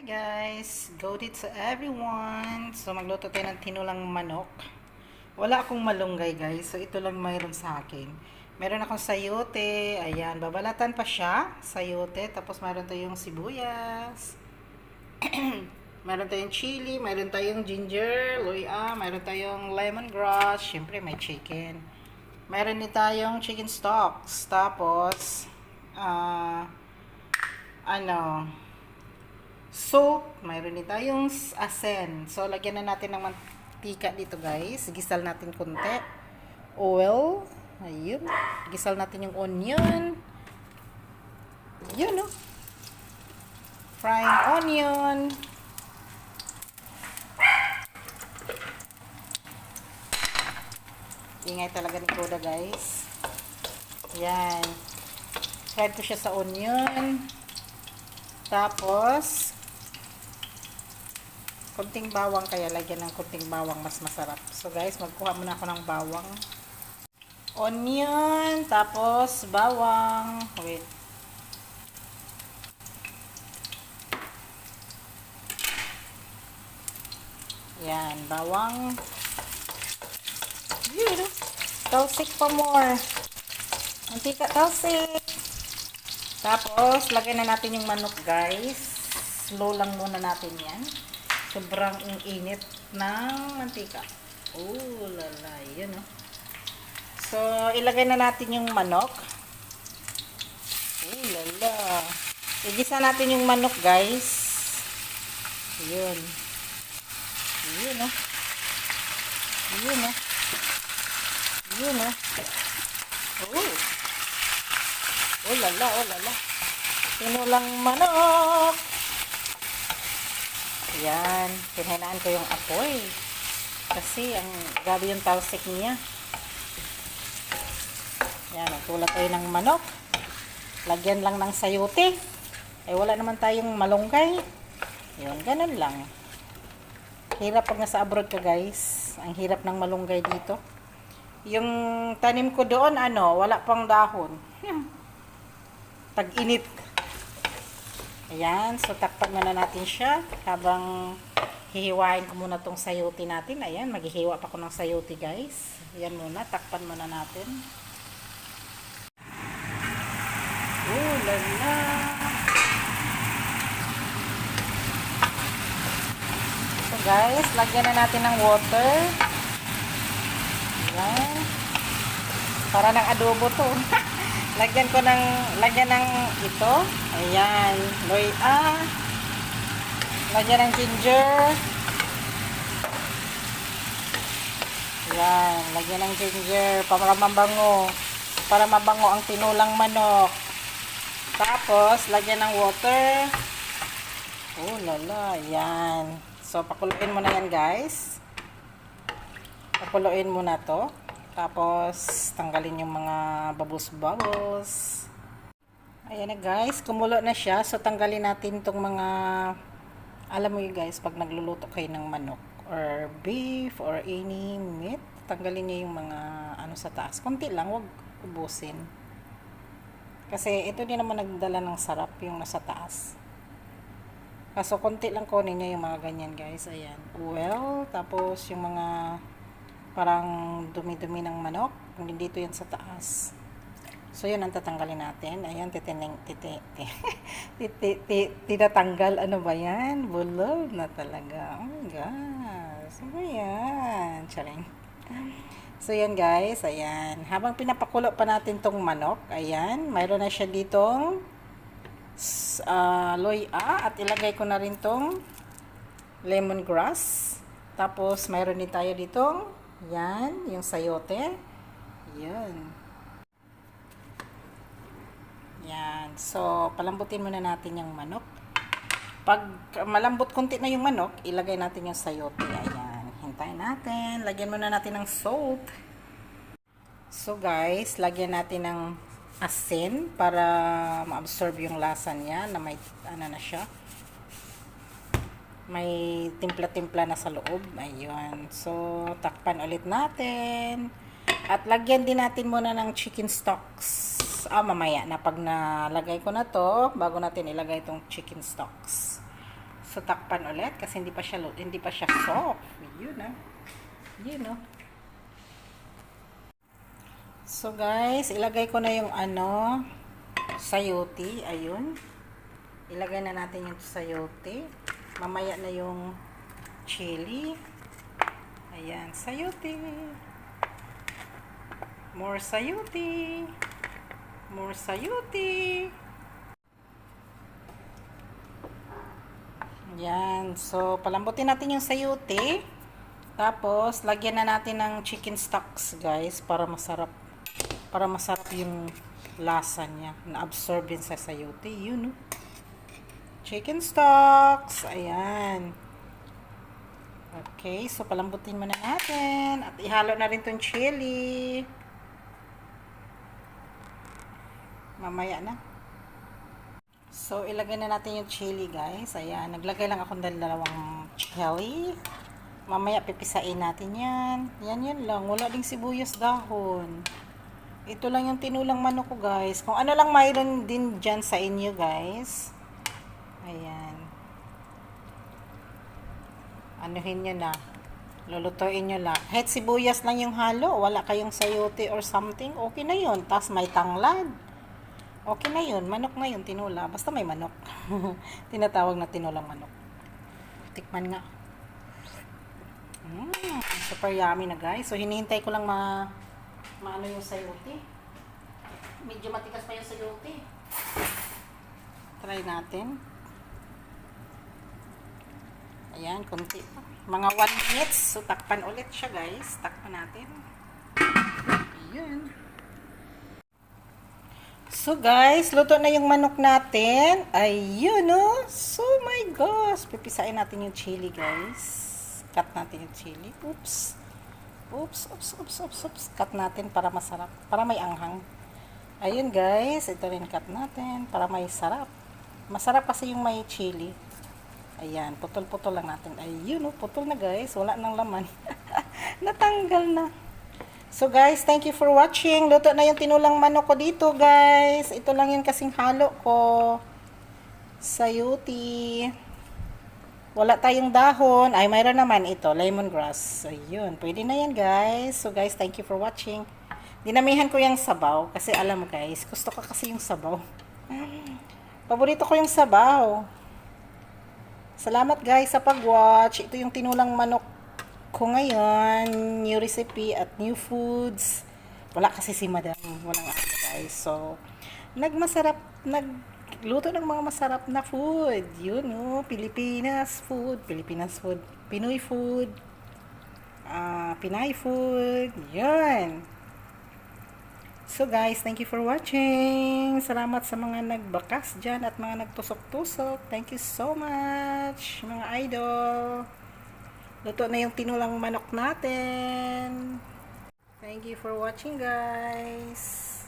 Hi guys! Good it to everyone! So magluto tayo ng tinulang manok. Wala akong malunggay guys, so ito lang mayroon sa akin. Meron akong sayote, ayan, babalatan pa siya, sayote, tapos meron tayong sibuyas. meron tayong chili, meron tayong ginger, luya, meron tayong lemongrass, syempre may chicken. Meron din tayong chicken stocks, tapos, ah, ano, soap, mayroon din tayong asen. So, lagyan na natin ng mantika dito guys. Gisal natin konti. Oil. Ayun. Gisal natin yung onion. Yun, no? Frying onion. Ingay talaga ni Koda guys. Yan. Fried ko siya sa onion. Tapos, kunting bawang kaya lagyan ng kunting bawang mas masarap. So guys, magkuha muna ako ng bawang. Onion, tapos bawang. Wait. Yan, bawang. Yun. Talsik pa more. Mantika talsik. Tapos, lagay na natin yung manok, guys. Slow lang muna natin yan. Sobrang init ng mantika. Oh, lala. Yun, oh. So, ilagay na natin yung manok. Oh, lala. Igisa natin yung manok, guys. Yun. Yun, oh. Yun, oh. Yun, oh. Oh. Oh lala, oh lala. Tinulang manok. Yan. Pinhinaan ko yung apoy. Kasi ang grabe yung talsik niya. Yan. Nagtulak tayo ng manok. Lagyan lang ng sayote. Eh wala naman tayong malunggay. Yun, ganun lang. Hirap pag nasa abroad ka guys. Ang hirap ng malunggay dito. Yung tanim ko doon, ano, wala pang dahon. Hmm tag-init. Ayan, so takpan muna natin siya habang hihiwain ko muna tong sayote natin. Ayan, maghihiwa pa ko ng sayote guys. Ayan muna, takpan muna natin. Oh, lala. So guys, lagyan na natin ng water. Ayan. Para ng adobo to. lagyan ko ng lagyan ng ito. Ayan. Loya lagyan ng ginger. Ayan. Lagyan ng ginger para mabango. Para mabango ang tinulang manok. Tapos lagyan ng water. Oh lala ayan. So pakuluin mo na yan guys. Pakuluin mo na to tapos, tanggalin yung mga babos-babos. Ayan na guys, kumulo na siya. So, tanggalin natin itong mga, alam mo yun guys, pag nagluluto kayo ng manok or beef or any meat, tanggalin niyo yung mga ano sa taas. Kunti lang, wag ubusin. Kasi ito din naman nagdala ng sarap yung nasa taas. Kaso konti lang kunin niyo yung mga ganyan guys. Ayan. Well, tapos yung mga parang dumi-dumi ng manok. Hindi dito yan sa taas. So, yun ang tatanggalin natin. Ayan, titining, titi, titi, tinatanggal. Ano ba yan? Bulog na talaga. Oh my gosh. Ano yan? Charing. So, yan guys. Ayan. Habang pinapakulo pa natin tong manok, ayan, mayroon na siya ditong uh, loya at ilagay ko na rin tong lemongrass. Tapos, mayroon din tayo ditong yan, yung sayote. Yan. Yan. So, palambutin muna natin yung manok. Pag malambot konti na yung manok, ilagay natin yung sayote. Ayan. Hintayin natin. Lagyan muna natin ng salt. So, guys, lagyan natin ng asin para ma-absorb yung lasa niya na may ano na siya may timpla-timpla na sa loob. Ayun. So, takpan ulit natin. At lagyan din natin muna ng chicken stocks. Ah, mamaya na pag nalagay ko na to, bago natin ilagay itong chicken stocks. So, takpan ulit kasi hindi pa siya, hindi pa siya soft. Yun ah. Yun oh. So, guys, ilagay ko na yung ano, sayote. Ayun. Ilagay na natin yung sayote. Mamaya na yung chili. Ayan, sayote. More sayote. More sayote. Yan. So, palambutin natin yung sayote. Tapos, lagyan na natin ng chicken stocks, guys, para masarap. Para masarap yung lasa niya. Na-absorb din sa sayote. Yun, oh. Chicken stocks. Ayan. Okay. So, palambutin muna natin. At ihalo na rin tong chili. Mamaya na. So, ilagay na natin yung chili, guys. Ayan, naglagay lang ako ng dalawang chili. Mamaya pipisain natin yan. Yan, yan lang. Wala ding sibuyas dahon. Ito lang yung tinulang manok ko, guys. Kung ano lang mayroon din dyan sa inyo, guys. Ayan. Anuhin nyo na. Lulutuin nyo lang. Kahit sibuyas lang yung halo, wala kayong sayote or something, okay na yun. Tapos may tanglad. Okay na yun. Manok na yun, tinula. Basta may manok. Tinatawag na tinulang manok. Tikman nga. Mm, super yummy na guys. So, hinihintay ko lang ma maano yung sayote. Medyo matikas pa yung sayote. Try natin. Ayan, konti pa. Mga 1 minutes. So, takpan ulit siya guys. Takpan natin. Ayan. So guys, luto na yung manok natin. Ayun oh. So my gosh. Pipisain natin yung chili guys. Cut natin yung chili. Oops. Oops, oops, oops, oops, oops. Cut natin para masarap. Para may anghang. Ayun guys. Ito rin cut natin. Para may sarap. Masarap kasi yung may chili. Ayan. Putol-putol lang natin. Ayun oh. Putol na guys. Wala nang laman. Natanggal na. So guys, thank you for watching. Luto na yung tinulang manok ko dito guys. Ito lang yung kasing halo ko. Sayuti. Wala tayong dahon. Ay, mayroon naman ito. Lemongrass. Ayun. Pwede na yan guys. So guys, thank you for watching. Dinamihan ko yung sabaw. Kasi alam mo guys, gusto ko kasi yung sabaw. Paborito ko yung sabaw. Salamat guys sa pag-watch. Ito yung tinulang manok ko ngayon, new recipe at new foods. Wala kasi si madam, walang ano guys. So, nagmasarap, nagluto ng mga masarap na food. Yun, oh, Pilipinas food, Pilipinas food, Pinoy food, ah Pinay food, yun. So guys, thank you for watching. Salamat sa mga nagbakas dyan at mga nagtusok-tusok. Thank you so much, mga idol. Luto na yung tinulang manok natin. Thank you for watching guys.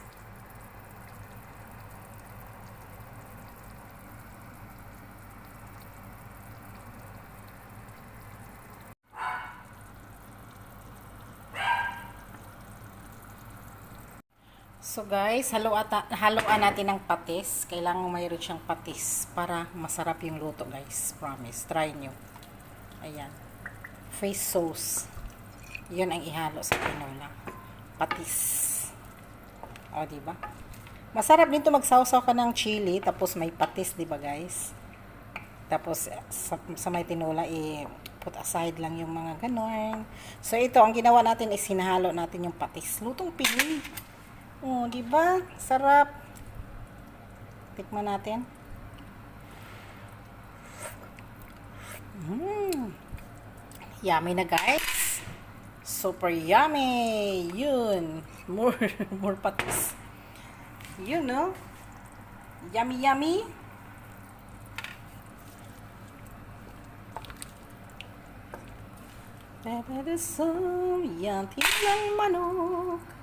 So guys, haluan, haluan natin ng patis. Kailangan mayroon siyang patis para masarap yung luto guys. Promise. Try nyo. Ayan face sauce. Yun ang ihalo sa tinola. Patis. O, di ba? Masarap din to magsawsaw ka ng chili, tapos may patis, di ba guys? Tapos, sa, sa may tinola, i put aside lang yung mga ganon. So, ito, ang ginawa natin is hinahalo natin yung patis. Lutong pili. O, di ba? Sarap. Tikman natin. Mmm. Yummy na guys. Super yummy. Yun. More, more patis. Yun, no? Yummy, yummy. Bebe de som, yan tilang manok.